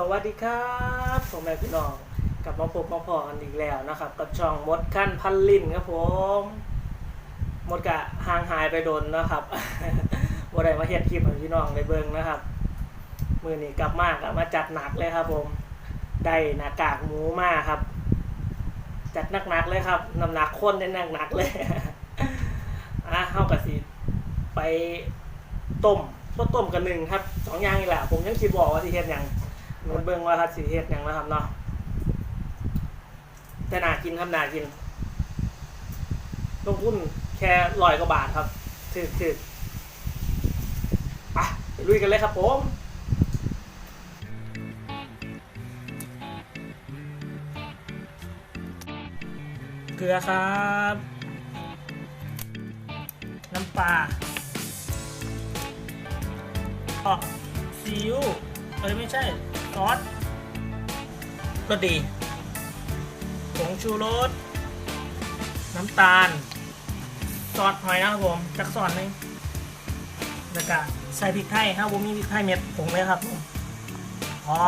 สวัสดีครับผมแม่พี่น้องกลับมาพบมาพอกันอีกแล้วนะครับ กับช่องมดขั้นพันลินครับผมมดกะห่างหายไปโดนนะครับบ่ได้มาเฮ็ดคลิปให้พี่น้องได้เบิ่งนะครับ มือนี้กลับมากะมาจัดหนักเลยครับ ผมได้หน้ากากหมูมาครับ จัดหนักๆเลยครับน้ำหนักข้นได้หนักๆเลยอะเฮากะสิไปต้มบ่ต้มกันหนึ่งครับสองอย่างนี่แหละผมยังคิดบอกว่าสิเฮ็ดยัง มันเบิ่งว่าครับสิเฮ็ดหยังนะครับเนาะแต่น่ากินครับน่ากินลงทุนแค่ร้อยกว่าบาทครับถือถือไปไปลุยกันเลยครับผมเกลือครับ น้ำปลาอ๋อซีอิ๊วเอ้ยไม่ใช่ ซอสรสดีผงชูรส น้ำตาล ซอสหอยนะครับผมจักซอสหนึงแล้วก็ใส่พริกไทยครับผมมีพริกไทยเม็ดผงเลยครับผมพอ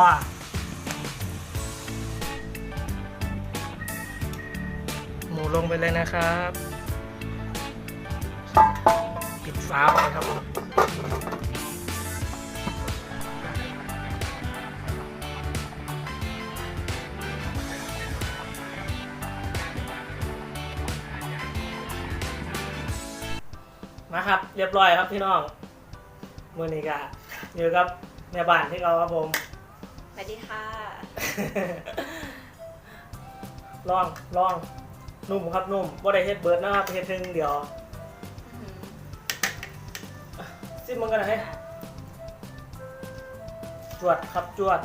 หมูลงไปเลยนะครับ ปิดฝาไว้ครับ นะครับ เรียบร้อยครับพี่น้องมือนี้กะอยู่กับแม่บ้านที่เราครับผมสวัสดีค่ะลองลองนุ่มครับนุ่มบ่ได้เฮ็ดเบิร์ดนะครับเฮ็ดเพียงเดียวซิมมันกันนะให้จวดครับจวด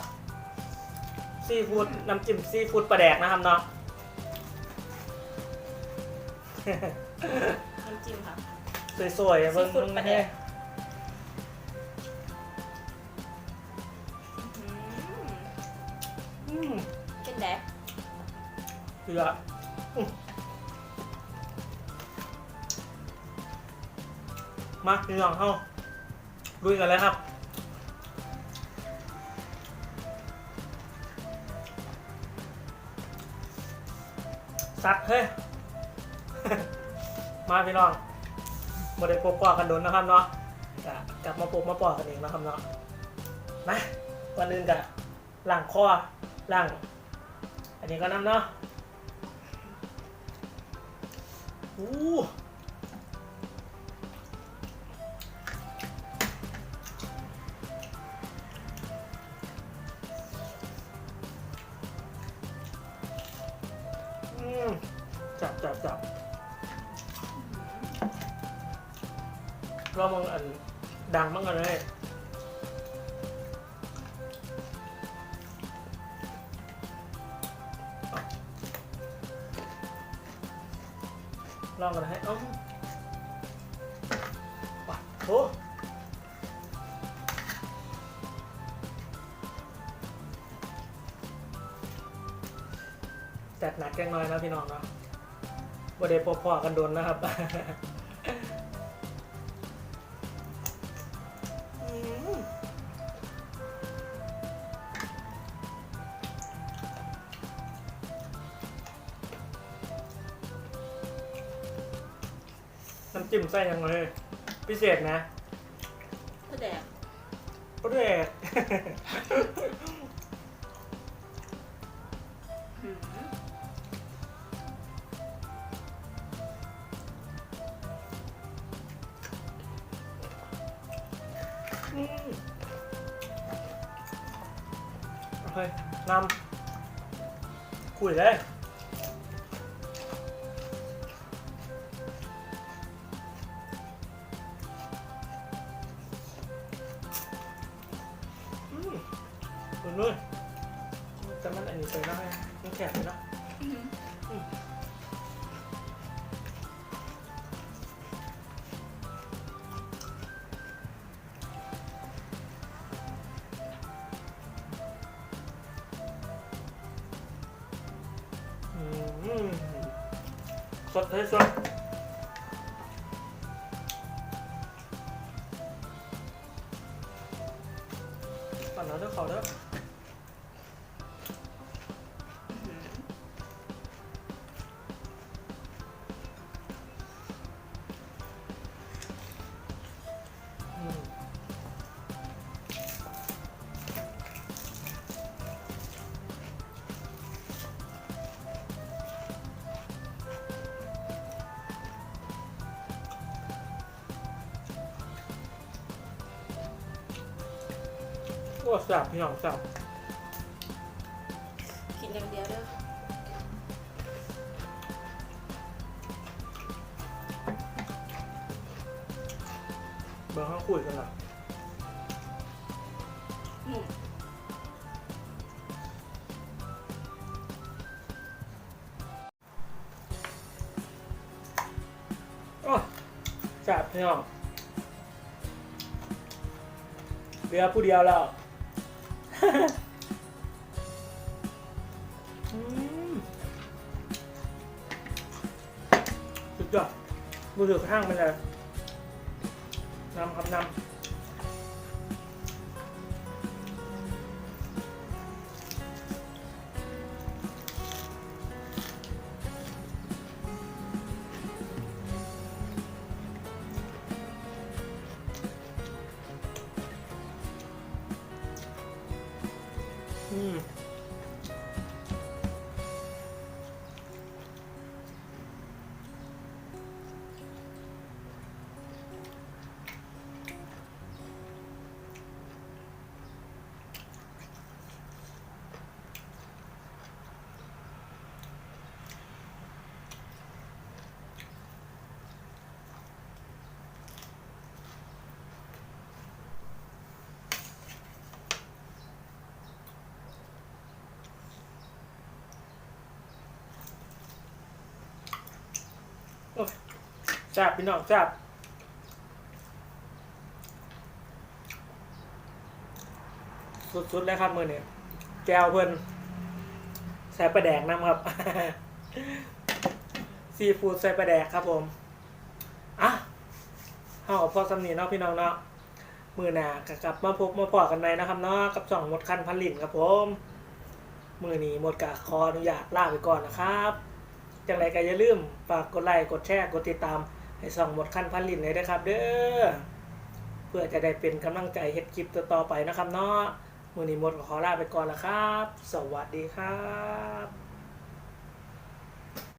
ซีฟู้ดน้ำจิ้มซีฟู้ดปลาแดกนะครับเนาะน้ำจิ้มค่ะ สวยๆเบิ่งซีฟู้ดปลาแดกอืมเป็นแดกเกลืออืมมาพี่น้องเข้าลุยกันเลยครับ สัตว์เฮ้ย มาพี่น้อง โมได้พบปอกันโดนนะครับเนาะจะกลับมาพบมาปอกันเองนะครับเนาะมาก่อนอื่นกะล่างคอล่าง อันนี้ก็น้ำเนาะอู้จับจับจับ เรามองอันดังมากกันเลยลองกันให้เอ้าว่ะโอ้จัดหนักแกงน้อยนะพี่น้องเนาะบ่ได้พบพ่อกันโดนนะครับ น้ำจิ้มใส่ยังไงพิเศษนะเป็นแดกก็เด็กอืมอืมโอเค นำคุยเลย แข็งไปนะอืมสดเลยสด โอ้สับพี่น้องสับกินอย่างเดียวเด้อเบอร์ข้างคุยกันละอืมโอ้สับพี่น้องเหลือผู้เดียวแล้วอืม สุดยอดมือถือข้างไปเลยนำครับนำ จับพี่น้องจับสุดๆแล้วครับมือเนี่ยแก้วเพิ่นใส่ปลาแดกน้ำครับ ซีฟู้ดใส่ปลาแดกครับผมอะเฮาพอสำนีเนาะพี่น้องเนาะมือหนากกลับมาพบมาพอกันใหม่นะครับเนาะกับสองหมดคันพันลินครับผม มือนี้หมดกะขออนุญาตลาไปก่อนนะครับ จังไรก็อย่าลืมฝากกดไลค์กดแชร์กดติดตาม ให้ส่องหมดขั้นพันลินเลยนะครับ เด้อเพื่อจะได้เป็นกำลังใจเฮ็ดคลิปต่อๆไปนะครับเนาะมือนี้หมดขอลาไปก่อนละครับ สวัสดีครับ